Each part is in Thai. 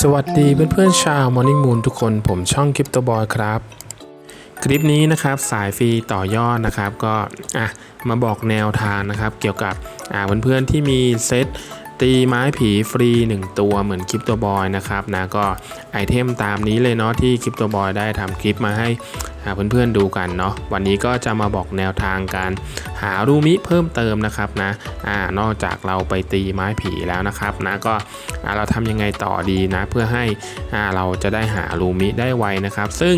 สวัสดีเพื่อนๆชาว Morning Moon ทุกคนผมช่องคริปโตบอยครับ คลิปนี้นะครับสายฟรีต่อยอดนะครับ ก็อะมาบอกแนวทางนะครับ เกี่ยวกับอ่าเพื่อนๆที่มีเซตตีไม้ผีฟรี 1 ตัวเหมือนคริปโตบอยนะครับนะก็ไอเทมตามนี้เลยเนาะที่คริปโตบอยได้ทำคลิปมาให้อ่าเพื่อนๆดูกันเนาะวันนี้ก็จะมาบอกแนวทางการหารูมิเพิ่มเติมนะครับนะอ่านอกจากเราไปตีไม้ผีแล้วนะครับนะก็เราทำยังไงต่อดีนะ เพื่อให้อ่าเราจะได้หารูมิได้ไวนะครับ ซึ่ง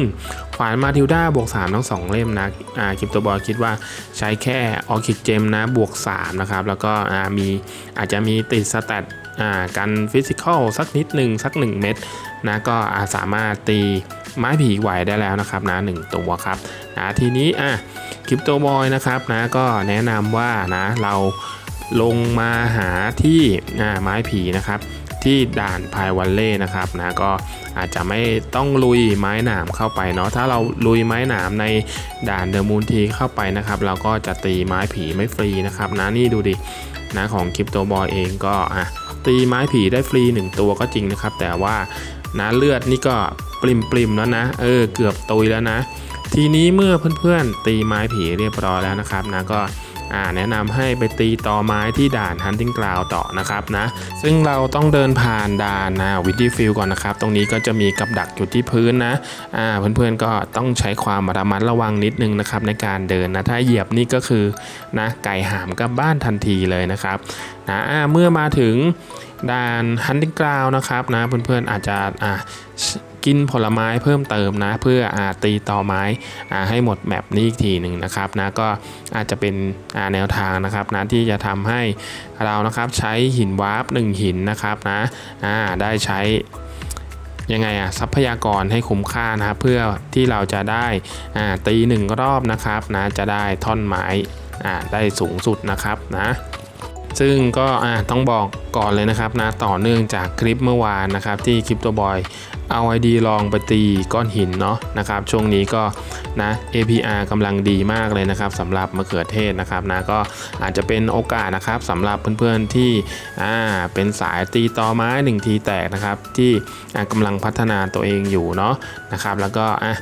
ขวานมาทิวด้าบวก 3 ทั้ง 2 เล่มนะอ่าคริปโตบอยคิดว่าใช้แค่ออคิดเจมนะบวก 3 นะครับ แล้วก็อ่ามีอาจจะมีติดสแตทอ่ากันฟิสิกอลสักนิดหนึ่งสัก 1 เม็ดนะก็อาสามารถตี ไม้ผีไหวได้แล้วนะครับนะหนึ่งตัวครับนะทีนี้อะคริปโตบอยนะครับนะก็แนะนำว่านะเราลงมาหาที่อ่าไม้ผีนะครับที่ด่านพายวันเล่นะครับนะก็อาจจะไม่ต้องลุยไม้หนามเข้าไปเนาะถ้าเราลุยไม้หนามในด่านเดอะมูนทีเข้าไปนะครับ เราก็จะตีไม้ผีไม่ฟรีนะครับนะนี่ดูดินะของคริปโตบอยเองก็อะตีไม้ผีได้ฟรี 1 ตัวก็จริงนะครับ แต่ว่า นะเลือดนี่ก็ปริมปริมแล้วนะ เออเกือบตุยแล้วนะ ทีนี้เมื่อเพื่อนๆตีไม้ผีเรียบร้อยแล้วนะครับนะก็แนะนำให้ไปตีต่อไม้ที่ด่าน Hunting Ground ต่อนะครับนะซึ่งเราต้องเดินผ่านด่านนะวิดดี้ฟิลก่อนนะครับ ตรงนี้ก็จะมีกับดักอยู่ที่พื้นนะอ่าเพื่อนๆก็ต้องใช้ความระมัดระวังนิดนึงนะครับในการเดินนะถ้าเหยียบนี่ก็คือนะไก่หามกับบ้านทันทีเลยนะครับนะอ่าเมื่อมาถึง ด่าน Hunting Ground นะครับนะเพื่อนๆอาจจะอ่ากินผลไม้เพิ่มเติมนะ เพื่ออาตีต่อไม้อ่าให้หมดแมปนี้อีกทีหนึ่งนะครับนะก็อาจจะเป็นอ่าแนวทางนะครับนะที่จะทำให้เรานะครับใช้หินวาร์ปหนึ่งหินนะครับนะอ่าได้ใช้ยังไงอะทรัพยากรให้คุ้มค่านะครับเพื่อที่เราจะได้อ่าตีหนึ่งรอบนะครับนะจะได้ท่อนไม้อ่าได้สูงสุดนะครับนะ ซึ่งก็ต้องบอกก่อนเลยนะครับนะต่อเนื่องจากคลิปเมื่อวานนะครับที่คลิปตัวบอยเอา ID ลองไปตีก้อนหินเนาะนะครับช่วงนี้ก็นะ APR กำลังดีมากเลยนะครับสำหรับมะเขือเทศนะครับนะก็อาจจะเป็นโอกาสนะครับสำหรับเพื่อนๆที่อ่าเป็นสายตีตอไม้หนึ่งทีแตกนะครับที่กำลังพัฒนาตัวเองอยู่เนาะนะครับแล้วก็อะ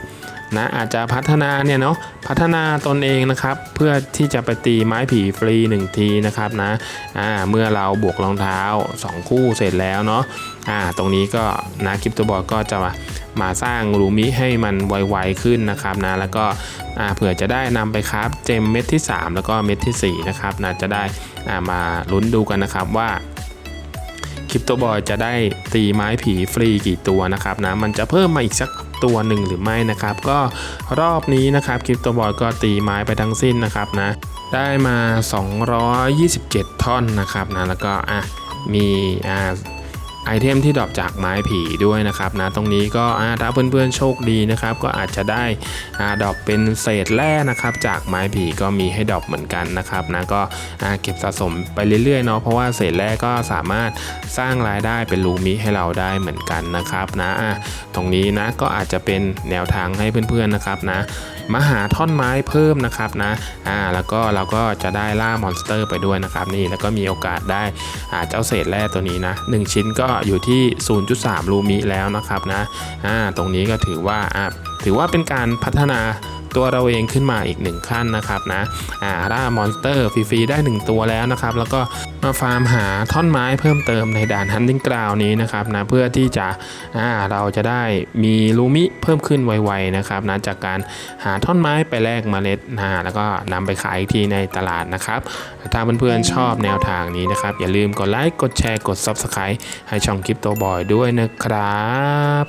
นะอาจจะพัฒนาเนี่ยเนาะพัฒนาตนเองนะครับ เพื่อที่จะไปตีไม้ผีฟรี 1 ทีนะครับนะอ่าเมื่อเราบวกรองเท้า 2 คู่เสร็จแล้วเนาะอ่าตรงนี้ก็นะคริปโตบอลก็จะมามาสร้างรูมิให้มันไวๆขึ้นนะครับนะแล้วก็อ่าเผื่อจะได้นำไปครับเจมเม็ดที่ 3 แล้วก็เม็ดทีสี่4นะครับนะจะได้อ่ามาลุ้นดูกันนะครับว่าคริปโตบอยจะได้ตีไม้ผีฟรีกี่ตัวนะครับนะมันจะเพิ่มมาอีกสัก ตัวหนึ่งหรือไม่นะครับ ก็รอบนี้นะครับคริปโตบอยก็ตีไม้ไปทั้งสิ้นนะครับนะได้มา 227 ท่อนนะครับนะแล้วก็อะมีอ่า ไอเทมที่ดรอปจากไม้ผีด้วยนะครับนะตรงนี้ก็ถ้าเพื่อนๆโชคดีนะครับก็อาจจะได้ดรอปเป็นเศษแร่นะครับจากไม้ผีก็มีให้ดรอปเหมือนกันนะครับนะก็เก็บสะสมไปเรื่อยๆเนาะเพราะว่าเศษแร่ก็สามารถสร้างรายได้เป็นรูมิให้เราได้เหมือนกันนะครับนะตรงนี้นะก็อาจจะเป็นแนวทางให้เพื่อนๆนะครับนะมาหาท่อนไม้เพิ่มนะครับนะอ่าแล้วก็เราก็จะได้ล่ามอนสเตอร์ไปด้วยนะครับนี่แล้วก็มีโอกาสได้อ่าเจ้าเศษแร่ตัวนี้นะ1ชิ้นก็อยู่ที่ 0.3 ลูมิแล้วนะครับนะอ่าตรงนี้ก็ถือว่าอ่าถือว่าเป็นการพัฒนา ตัวเราเองขึ้นมาอีกหนึ่งขั้นนะครับนะอ่าล่ามอนสเตอร์ฟรีๆได้ 1 ตัวแล้วนะครับแล้วก็มาฟาร์มหาท่อนไม้เพิ่มเติมในด่านฮันติงกราวนี้นะครับนะเพื่อที่จะอ่าเราจะได้มีลูมิเพิ่มขึ้นไวๆนะครับนะจากการหาท่อนไม้ไปแลกเมล็ดนะแล้วก็นำไปขายอีกทีในตลาดนะครับ ถ้าเพื่อนๆชอบแนวทางนี้นะครับ อย่าลืมกดไลค์กดแชร์กด Subscribe ให้ช่องคลิปโตบอยด้วยนะครับ